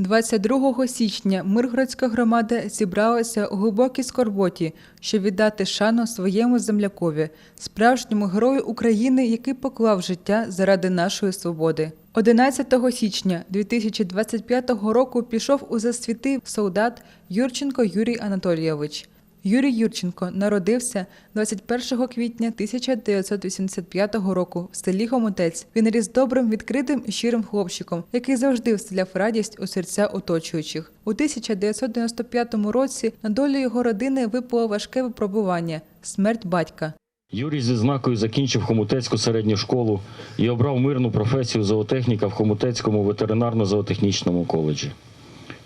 22 січня Миргородська громада зібралася у глибокій скорботі, щоб віддати шану своєму землякові, справжньому герою України, який поклав життя заради нашої свободи. 11 січня 2025 року пішов у засвіти солдат Юрченко Юрій Анатолійович. Юрій Юрченко народився 21 квітня 1985 року в селі Гомотець. Він ріс добрим, відкритим і щирим хлопчиком, який завжди вселяв радість у серця оточуючих. У 1995 році на долю його родини випало важке випробування смерть батька. Юрій зі знакою закінчив Хомутецьку середню школу і обрав мирну професію зоотехніка в Хомутецькому ветеринарно-зоотехнічному коледжі.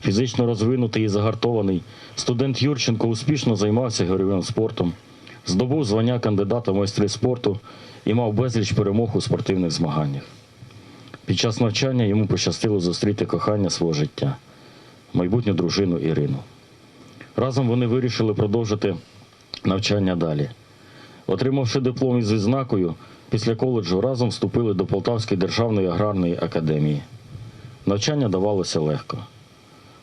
Фізично розвинутий і загартований, студент Юрченко успішно займався гірьовим спортом, здобув звання кандидата в майстри спорту і мав безліч перемог у спортивних змаганнях. Під час навчання йому пощастило зустріти кохання свого життя, майбутню дружину Ірину. Разом вони вирішили продовжити навчання далі. Отримавши диплом із відзнакою, після коледжу разом вступили до Полтавської державної аграрної академії. Навчання давалося легко.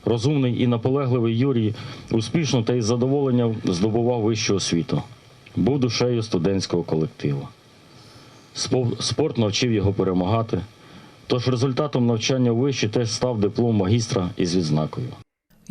Розумний і наполегливий Юрій успішно та із задоволенням здобував вищу освіту. Був душею студентського колективу. Спорт навчив його перемагати. Тож результатом навчання вищі теж став диплом магістра із відзнакою.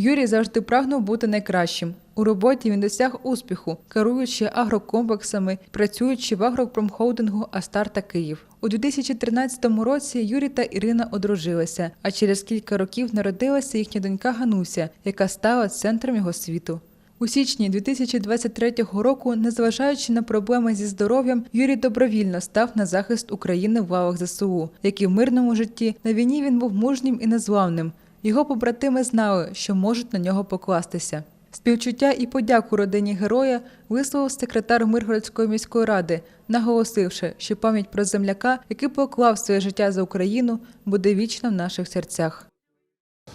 Юрій завжди прагнув бути найкращим. У роботі він досяг успіху, керуючи агрокомплексами, працюючи в агропромхолдингу Астарта Київ. У 2013 році Юрій та Ірина одружилися, а через кілька років народилася їхня донька Гануся, яка стала центром його світу. У січні 2023 року, незважаючи на проблеми зі здоров'ям, Юрій добровільно став на захист України в лавах ЗСУ, як і в мирному житті. На війні він був мужнім і незламним. Його побратими знали, що можуть на нього покластися. Співчуття і подяку родині героя висловив секретар Миргородської міської ради, наголосивши, що пам'ять про земляка, який поклав своє життя за Україну, буде вічна в наших серцях.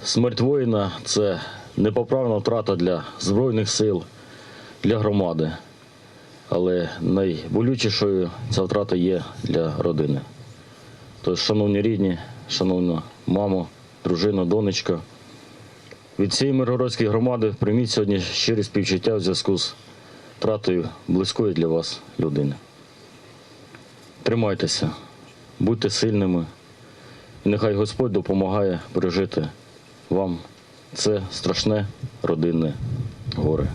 Смерть воїна це непоправна втрата для Збройних сил, для громади. Але найболючішою ця втрата є для родини. Тож, шановні рідні, шановна мамо, дружина, донечка, від цієї Миргородської громади прийміть сьогодні щирі співчуття в зв'язку з втратою близької для вас людини. Тримайтеся, будьте сильними, і нехай Господь допомагає пережити вам це страшне родинне горе.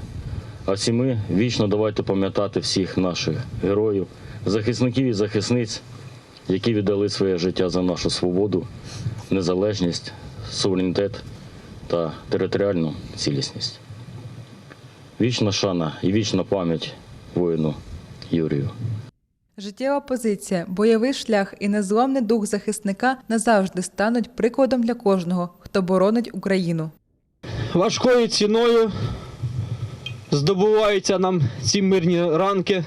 А всі ми вічно давайте пам'ятати всіх наших героїв, захисників і захисниць, які віддали своє життя за нашу свободу, незалежність, суверенітет та територіальну цілісність. Вічна шана і вічна пам'ять воїну Юрію. Життєва позиція, бойовий шлях і незламний дух захисника назавжди стануть прикладом для кожного, хто боронить Україну. важкою ціною здобуваються нам ці мирні ранки,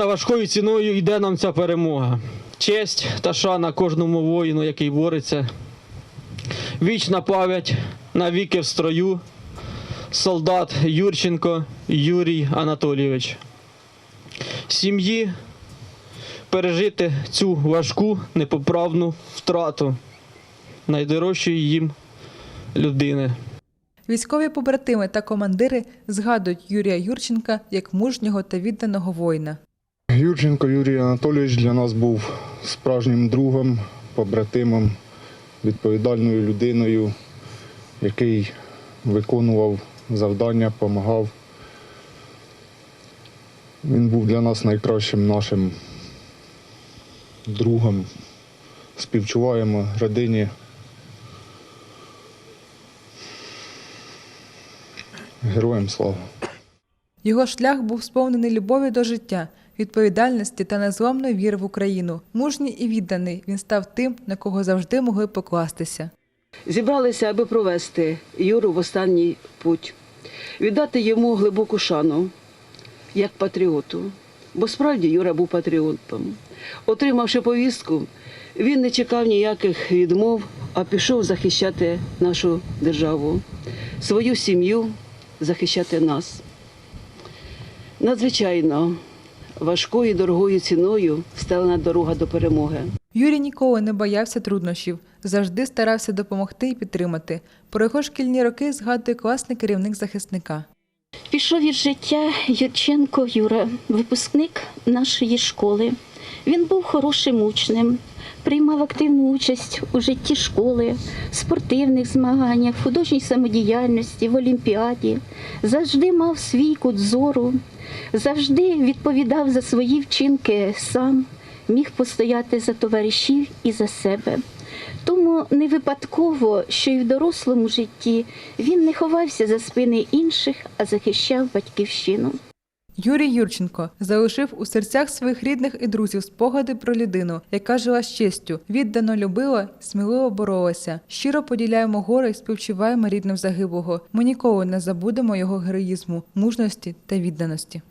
та важкою ціною йде нам ця перемога. Честь та шана кожному воїну, який бореться. Вічна пам'ять навіки в строю. Солдат Юрченко Юрій Анатолійович. Сім'ї пережити цю важку непоправну втрату найдорожчої їм людини. Військові побратими та командири згадують Юрія Юрченка як мужнього та відданого воїна. Юрченко Юрій Анатолійович для нас був справжнім другом, побратимом, відповідальною людиною, який виконував завдання, допомагав. Він був для нас найкращим нашим другом. Співчуваємо родині. Героям слава! Його шлях був сповнений любові до життя, відповідальності та незламної віри в Україну. Мужній і відданий він став тим, на кого завжди могли покластися. Зібралися, аби провести Юру в останній путь, віддати йому глибоку шану як патріоту. Бо справді Юра був патріотом. Отримавши повістку, він не чекав ніяких відмов, а пішов захищати нашу державу, свою сім'ю, захищати нас. Надзвичайно важкою і дорогою ціною стала дорога до перемоги. Юрій ніколи не боявся труднощів, завжди старався допомогти і підтримати. Про його шкільні роки згадує класний керівник захисника. Пішов із життя Юрченко Юра, випускник нашої школи. Він був хорошим учнем, приймав активну участь у житті школи, спортивних змаганнях, художній самодіяльності, в олімпіаді. Завжди мав свій кут зору, завжди відповідав за свої вчинки сам, міг постояти за товаришів і за себе. Тому не випадково, що і в дорослому житті він не ховався за спини інших, а захищав батьківщину. Юрій Юрченко залишив у серцях своїх рідних і друзів спогади про людину, яка жила з честю, віддано любила, сміливо боролася. Щиро поділяємо горе і співчуваємо рідним загиблого. Ми ніколи не забудемо його героїзму, мужності та відданості.